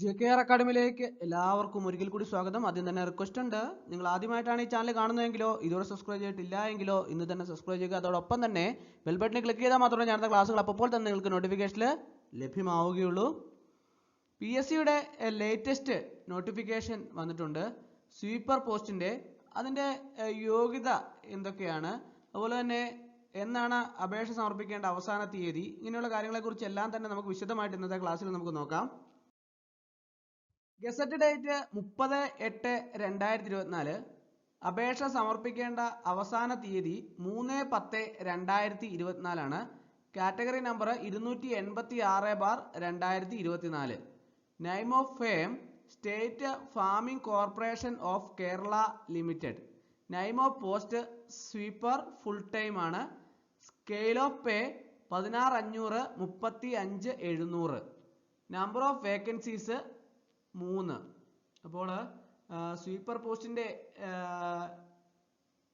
J K R അക്കാഡമിയിലേക്ക് എല്ലാവർക്കും ഒരിക്കൽ കൂടി സ്വാഗതം. ആദ്യം തന്നെ റിക്വസ്റ്റ് ഉണ്ട്. നിങ്ങൾ ആദ്യമായിട്ടാണ് ഈ ചാനൽ കാണുന്നതെങ്കിലോ ഇതുവരെ സബ്സ്ക്രൈബ് ചെയ്തിട്ടില്ല എങ്കിലോ ഇന്ന് തന്നെ സബ്സ്ക്രൈബ് ചെയ്യുക. അതോടൊപ്പം തന്നെ ബെൽ ബട്ടണിൽ ക്ലിക്ക് ചെയ്താൽ മാത്രമേ ഞാനത്തെ ക്ലാസ്സുകൾ അപ്പോൾ തന്നെ നിങ്ങൾക്ക് നോട്ടിഫിക്കേഷനിൽ ലഭ്യമാവുകയുള്ളൂ. പി എസ് സിയുടെ ലേറ്റസ്റ്റ് നോട്ടിഫിക്കേഷൻ വന്നിട്ടുണ്ട്. സ്വീപ്പർ പോസ്റ്റിന്റെ അതിന്റെ യോഗ്യത എന്തൊക്കെയാണ്? അതുപോലെ തന്നെ എന്നാണ് അപേക്ഷ സമർപ്പിക്കേണ്ട അവസാന തീയതി? ഇങ്ങനെയുള്ള കാര്യങ്ങളെക്കുറിച്ച് എല്ലാം തന്നെ നമുക്ക് വിശദമായിട്ട് ഇന്നത്തെ ക്ലാസ്സിൽ നമുക്ക് നോക്കാം. ഗസറ്റ് ഡേറ്റ് മുപ്പത് എട്ട് രണ്ടായിരത്തി ഇരുപത്തിനാല് അപേക്ഷ സമർപ്പിക്കേണ്ട അവസാന തീയതി മൂന്ന് പത്ത് രണ്ടായിരത്തി ഇരുപത്തിനാലാണ് കാറ്റഗറി നമ്പർ ഇരുന്നൂറ്റി എൺപത്തി ആറ് ബാർ രണ്ടായിരത്തി ഇരുപത്തിനാല് name of firm state farming corporation of Kerala limited name of post sweeper full time ആണ്. സ്കെയിൽ ഓഫ് പേ പതിനാറ് അഞ്ഞൂറ് മുപ്പത്തി അഞ്ച് എഴുന്നൂറ്. നമ്പർ ഓഫ് വേക്കൻസീസ് മൂന്ന്. അപ്പോൾ സ്വീപ്പർ പോസ്റ്റിന്റെ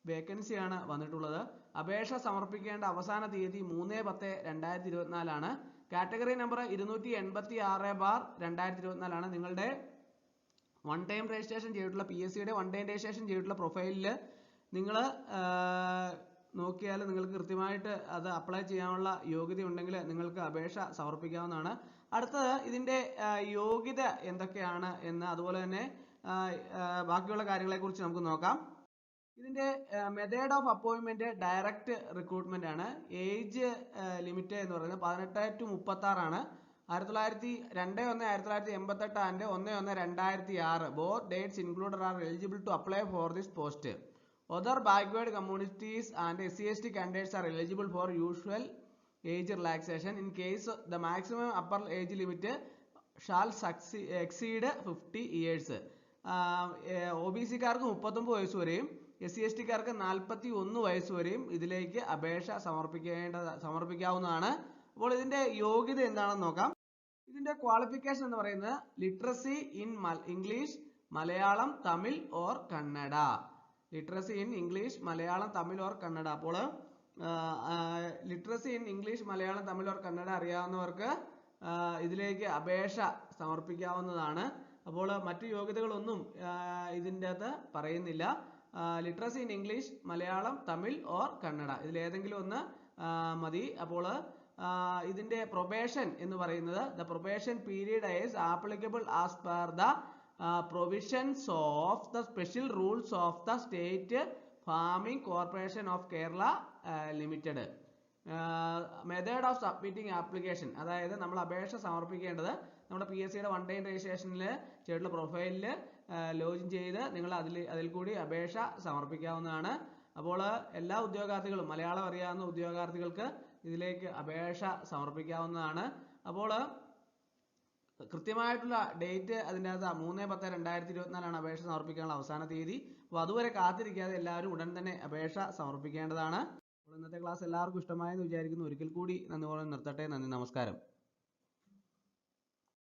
വേക്കൻസിയാണ് വന്നിട്ടുള്ളത്. അപേക്ഷ സമർപ്പിക്കേണ്ട അവസാന തീയതി മൂന്ന് പത്ത് രണ്ടായിരത്തി ഇരുപത്തിനാലാണ് കാറ്റഗറി നമ്പർ ഇരുന്നൂറ്റി എൺപത്തി ആറ് ബാർ രണ്ടായിരത്തി ഇരുപത്തിനാലാണ് നിങ്ങളുടെ വൺ ടൈം രജിസ്ട്രേഷൻ ചെയ്തിട്ടുള്ള പി എസ് സിയുടെ വൺ ടൈം രജിസ്ട്രേഷൻ ചെയ്തിട്ടുള്ള പ്രൊഫൈലിൽ നിങ്ങൾ നോക്കിയാൽ നിങ്ങൾക്ക് കൃത്യമായിട്ട് അത് അപ്ലൈ ചെയ്യാനുള്ള യോഗ്യത ഉണ്ടെങ്കിൽ നിങ്ങൾക്ക് അപേക്ഷ സമർപ്പിക്കാവുന്നതാണ്. അടുത്തത് ഇതിന്റെ യോഗ്യത എന്തൊക്കെയാണ് എന്ന് അതുപോലെ തന്നെ ബാക്കിയുള്ള കാര്യങ്ങളെക്കുറിച്ച് നമുക്ക് നോക്കാം. ഇതിന്റെ മെത്തേഡ് ഓഫ് അപ്പോയിൻമെന്റ് ഡയറക്റ്റ് റിക്രൂട്ട്മെന്റ് ആണ്. ഏജ് ലിമിറ്റ് എന്ന് പറയുന്നത് പതിനെട്ട് ടു മുപ്പത്തി ആറാണ് ആയിരത്തി തൊള്ളായിരത്തി രണ്ട് ഒന്ന് ആയിരത്തി തൊള്ളായിരത്തി എൺപത്തെട്ട് ആൻഡ് ഒന്ന് ഒന്ന് രണ്ടായിരത്തി ആറ് both dates included are eligible to apply for this post other backward communities and SC/ST candidates are eligible for usual age relaxation. In case the maximum upper age limit shall succeed, exceed 50 years. O B സിക്കാർക്ക് മുപ്പത്തൊമ്പത് വയസ്സ് വരെയും S C S ടിക്കാർക്ക് നാൽപ്പത്തി ഒന്ന് വയസ്സ് വരെയും ഇതിലേക്ക് അപേക്ഷ സമർപ്പിക്കേണ്ട സമർപ്പിക്കാവുന്നതാണ്. അപ്പോൾ ഇതിന്റെ യോഗ്യത എന്താണെന്ന് നോക്കാം. ഇതിന്റെ ക്വാളിഫിക്കേഷൻ എന്ന് പറയുന്നത് literacy in English Malayalam Tamil or Kannada literacy in English Malayalam Tamil or Kannada അപ്പോൾ literacy in English Malayalam Tamil or Kannada അറിയാവുന്നവർക്ക് ഇതിലേക്ക് അപേക്ഷ സമർപ്പിക്കാവുന്നതാണ്. അപ്പോൾ മറ്റു യോഗ്യതകളൊന്നും ഇതിന്റെ അകത്ത് പറയുന്നില്ല. Literacy in English Malayalam Tamil or Kannada ഇതിലേതെങ്കിലും ഒന്ന് മതി. അപ്പോൾ ഇതിന്റെ പ്രൊബേഷൻ എന്ന് പറയുന്നത് the probation period is applicable as per the provisions of the special rules of the state farming corporation of Kerala limited method of submitting application അതായത് നമ്മൾ അപേക്ഷ സമർപ്പിക്കേണ്ടത് നമ്മുടെ പി എസ് സിയുടെ വൺ ടൈം രജിസ്ട്രേഷനിൽ ചെയ്തിട്ടുള്ള പ്രൊഫൈലിൽ ലോഗിൻ ചെയ്ത് നിങ്ങൾ അതിൽ അതിൽ കൂടി അപേക്ഷ സമർപ്പിക്കാവുന്നതാണ്. അപ്പോൾ എല്ലാ ഉദ്യോഗാർത്ഥികളും മലയാളം അറിയാവുന്ന ഉദ്യോഗാർത്ഥികൾക്ക് ഇതിലേക്ക് അപേക്ഷ സമർപ്പിക്കാവുന്നതാണ്. അപ്പോൾ കൃത്യമായിട്ടുള്ള ഡേറ്റ് അതിന്റെ അകത്ത് മൂന്ന് പത്ത് രണ്ടായിരത്തി ഇരുപത്തിനാലാണ് അപേക്ഷ സമർപ്പിക്കാനുള്ള അവസാന തീയതി. അപ്പോൾ അതുവരെ കാത്തിരിക്കാതെ എല്ലാവരും ഉടൻ തന്നെ അപേക്ഷ സമർപ്പിക്കേണ്ടതാണ്. അപ്പോൾ ഇന്നത്തെ ക്ലാസ് എല്ലാവർക്കും ഇഷ്ടമായെന്ന് വിചാരിക്കുന്നു. ഒരിക്കൽ കൂടി നന്ദി പറഞ്ഞ് നിർത്തട്ടെ. നന്ദി നമസ്കാരം.